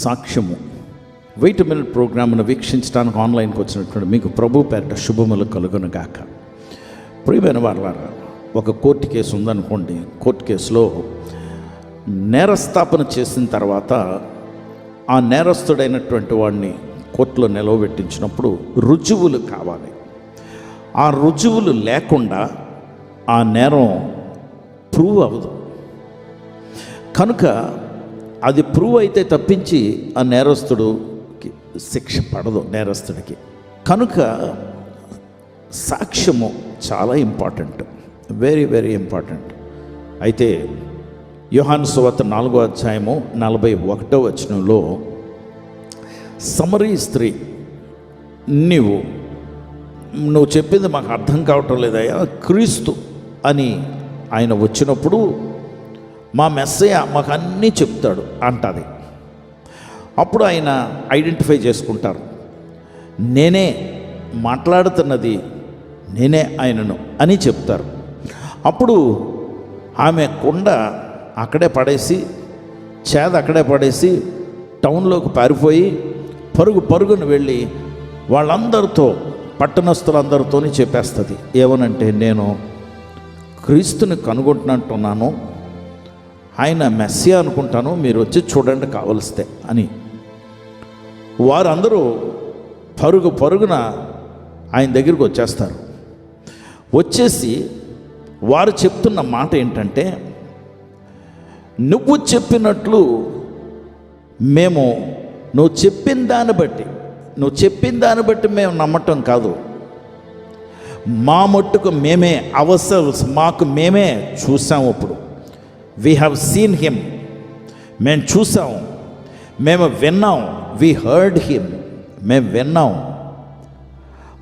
సాక్ష్యము. Wait minute ప్రోగ్రామ్ను వీక్షించడానికి ఆన్లైన్కి వచ్చినటువంటి మీకు ప్రభు పేరిట శుభములు కలుగునుగాక ప్రియమైన వాళ్ళారా ఒక కోర్టు కేసు ఉందనుకోండి. కోర్టు కేసులో నేరస్థాపన చేసిన తర్వాత ఆ నేరస్తుడైనటువంటి వాడిని కోర్టులో నిలవబెట్టించినప్పుడు రుజువులు కావాలి. ఆ రుజువులు లేకుండా ఆ నేరం ప్రూవ్ అవ్వదు. కనుక అది ప్రూవ్ అయితే తప్పించి ఆ నేరస్తుడు శిక్ష పడదు నేరస్తుడికి. కనుక సాక్ష్యము చాలా ఇంపార్టెంట్ వెరీ వెరీ ఇంపార్టెంట్ అయితే యోహాను సువార్త నాలుగో అధ్యాయము నలభై ఒకటో వచనంలో సమరీ స్త్రీ నీవు నువ్వు చెప్పింది మాకు అర్థం కావటం లేదయ్యా క్రీస్తు అని ఆయన వచ్చినప్పుడు మా మెస్సయ్య మాకు అన్నీ చెప్తాడు అంటది. అప్పుడు ఆయన ఐడెంటిఫై చేసుకుంటారు. నేనే మాట్లాడుతున్నది నేనే ఆయనను అని చెప్తారు. అప్పుడు ఆమె కుండ అక్కడే పడేసి చేద అక్కడే పడేసి టౌన్లోకి పారిపోయి పరుగు పరుగును వెళ్ళి వాళ్ళందరితో పట్టణస్తులందరితోనే చెప్పేస్తుంది. ఏమనంటే నేను క్రీస్తుని కనుగొంటున్నట్టున్నాను ఆయన మెస్సీ అనుకుంటాను మీరు వచ్చి చూడండి కావలిస్తే అని. వారందరూ పరుగు పరుగున ఆయన దగ్గరికి వచ్చేస్తారు. వచ్చేసి వారు చెప్తున్న మాట ఏంటంటే నువ్వు చెప్పినట్లు మేము నువ్వు చెప్పిన దాన్ని బట్టి నువ్వు చెప్పిన దాన్ని బట్టి మేము నమ్మటం కాదు. మా మట్టుకు మేమే అవసర్స్ మాకు మేమే చూసాము ఇప్పుడు. వీ హ్యావ్ సీన్ హిమ్ మేము చూసాం. మేము విన్నాం. వి హర్డ్ హిమ్ మేము విన్నాం.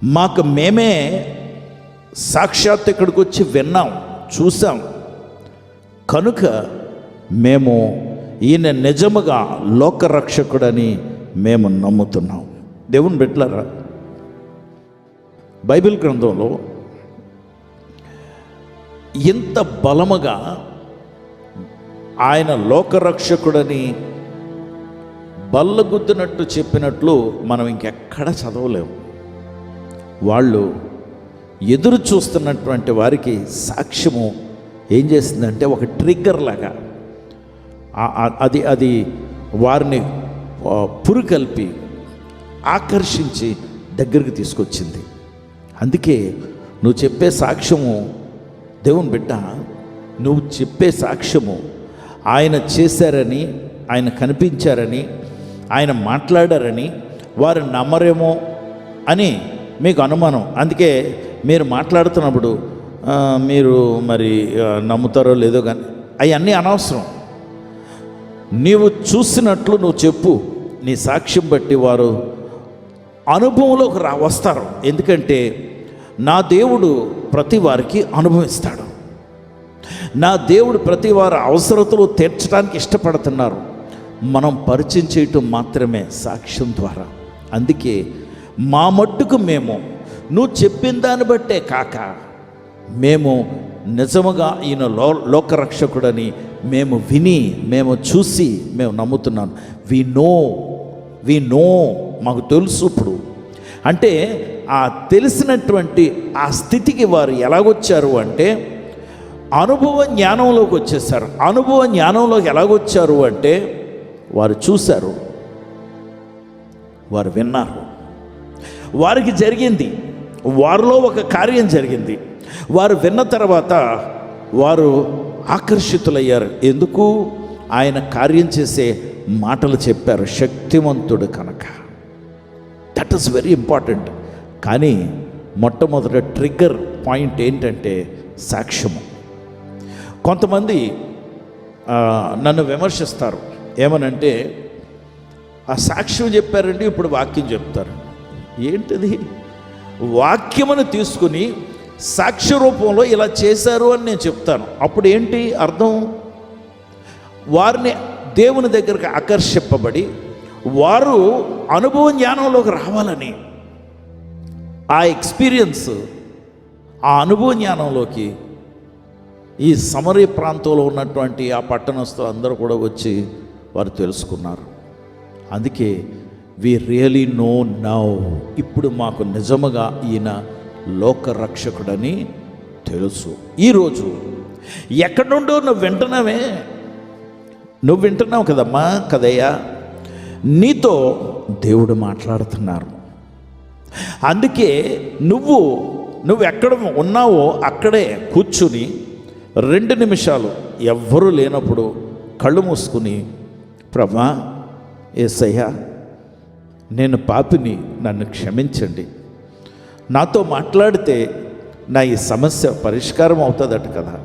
మాకు మేమే సాక్షాత్ ఇక్కడికి వచ్చి విన్నాం. చూసాం. కనుక మేము ఈయన నిజముగా లోకరక్షకుడని మేము నమ్ముతున్నాం. దేవుని బిడ్డలారా బైబిల్ గ్రంథంలో ఇంత బలముగా ఆయన లోకరక్షకుడని బల్లగుద్దినట్టు చెప్పినట్లు మనం ఇంకెక్కడ చదవలేము. వాళ్ళు ఎదురు చూస్తున్నటువంటి వారికి సాక్ష్యము ఏం చేసిందంటే ఒక ట్రిగ్గర్ లాగా అది అది వారిని పురుకల్పి ఆకర్షించి దగ్గరికి తీసుకొచ్చింది. అందుకే నువ్వు చెప్పే సాక్ష్యము దేవుని బిడ్డ నువ్వు చెప్పే సాక్ష్యము ఆయన చేశారని ఆయన కనిపించారని ఆయన మాట్లాడారని వారు నమ్మరేమో అని మీకు అనుమానం. అందుకే మీరు మాట్లాడుతున్నప్పుడు మీరు మరి నమ్ముతారో లేదో కానీ అవన్నీ అనవసరం. నీవు చూసినట్లు నువ్వు చెప్పు. నీ సాక్ష్యం బట్టి వారు అనుభవంలోకి రా వస్తారు. ఎందుకంటే నా దేవుడు ప్రతి వారికి అనుభవిస్తాడు. నా దేవుడు ప్రతి వారి అవసరతలు తీర్చడానికి ఇష్టపడుతున్నారు. మనం పరిచయం చేయటం మాత్రమే సాక్ష్యం ద్వారా. అందుకే మా మట్టుకు మేము నువ్వు చెప్పిన దాన్ని బట్టే కాక మేము నిజముగా ఈయన లో లోకరక్షకుడని మేము విని మేము చూసి మేము నమ్ముతున్నాను వి నో వి నో మాకు తెలుసు ఇప్పుడు. అంటే ఆ తెలిసినటువంటి ఆ స్థితికి వారు ఎలాగొచ్చారు అంటే అనుభవ జ్ఞానంలోకి వచ్చేసారు. అనుభవ జ్ఞానంలోకి ఎలాగొచ్చారు అంటే వారు చూశారు. వారు విన్నారు. వారికి జరిగింది. వారిలో ఒక కార్యం జరిగింది. వారు విన్న తర్వాత వారు ఆకర్షితులయ్యారు. ఎందుకు? ఆయన కార్యం చేసే మాటలు చెప్పారు. శక్తివంతుడు కనుక. దట్ ఈస్ వెరీ ఇంపార్టెంట్ కానీ మొట్టమొదట ట్రిగ్గర్ పాయింట్ ఏంటంటే సాక్ష్యము. కొంతమంది నన్ను విమర్శిస్తారు. ఏమనంటే ఆ సాక్ష్యం చెప్పారండి ఇప్పుడు వాక్యం చెప్తారు. ఏంటిది? వాక్యమును తీసుకుని సాక్ష్య రూపంలో ఇలా చేశారు అని నేను చెప్తాను. అప్పుడు ఏంటి అర్థం? వారిని దేవుని దగ్గరికి ఆకర్షింపబడి వారు అనుభవ జ్ఞానంలోకి రావాలని ఆ ఎక్స్పీరియన్స్ ఆ అనుభవ జ్ఞానంలోకి ఈ సమరీ ప్రాంతంలో ఉన్నటువంటి ఆ పట్టణస్థులు అందరూ కూడా వచ్చి వారు తెలుసుకున్నారు. అందుకే వి రియలీ నో నౌ ఇప్పుడు మాకు నిజముగా ఈయన లోకరక్షకుడని తెలుసు. ఈరోజు ఎక్కడి నుండో నువ్వు వింటున్నావే? నువ్వు వింటున్నావు కదమ్మా కదయ్యా? నీతో దేవుడు మాట్లాడుతున్నారు అందుకే నువ్వు నువ్వు ఎక్కడ ఉన్నావో అక్కడే కూర్చుని రెండు నిమిషాలు ఎవ్వరూ లేనప్పుడు కళ్ళు మూసుకుని ప్రభా ఏసయ్యా నేను పాపిని నన్ను క్షమించండి. నాతో మాట్లాడితే నా ఈ సమస్య పరిష్కారం అవుతుందట కదా.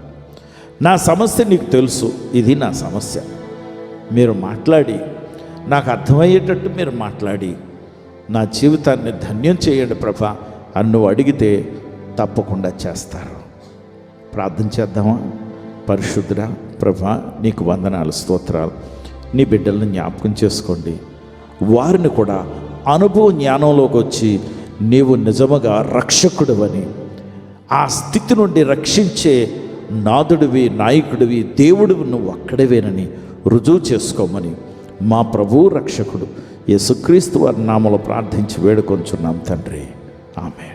నా సమస్య నీకు తెలుసు ఇది నా సమస్య. మీరు మాట్లాడి నాకు అర్థమయ్యేటట్టు మీరు మాట్లాడి నా జీవితాన్ని ధన్యం చేయండి ప్రభా అని నువ్వు అడిగితే తప్పకుండా చేస్తారు. ప్రార్థన చేద్దామా? పరిశుద్ధుడా ప్రభా నీకు వందనాలు స్తోత్రాలు. నీ బిడ్డలను జ్ఞాపకం చేసుకోండి. వారిని కూడా అనుభవ జ్ఞానంలోకి వచ్చి నీవు నిజముగా రక్షకుడువని ఆ స్థితి నుండి రక్షించే నాదుడివి నాయకుడివి దేవుడివి నువ్వు అక్కడవేనని రుజువు చేసుకోమని మా ప్రభు రక్షకుడు యేసుక్రీస్తు వారి నామలో ప్రార్థించి వేడుకొంచున్నాం తండ్రి. ఆమె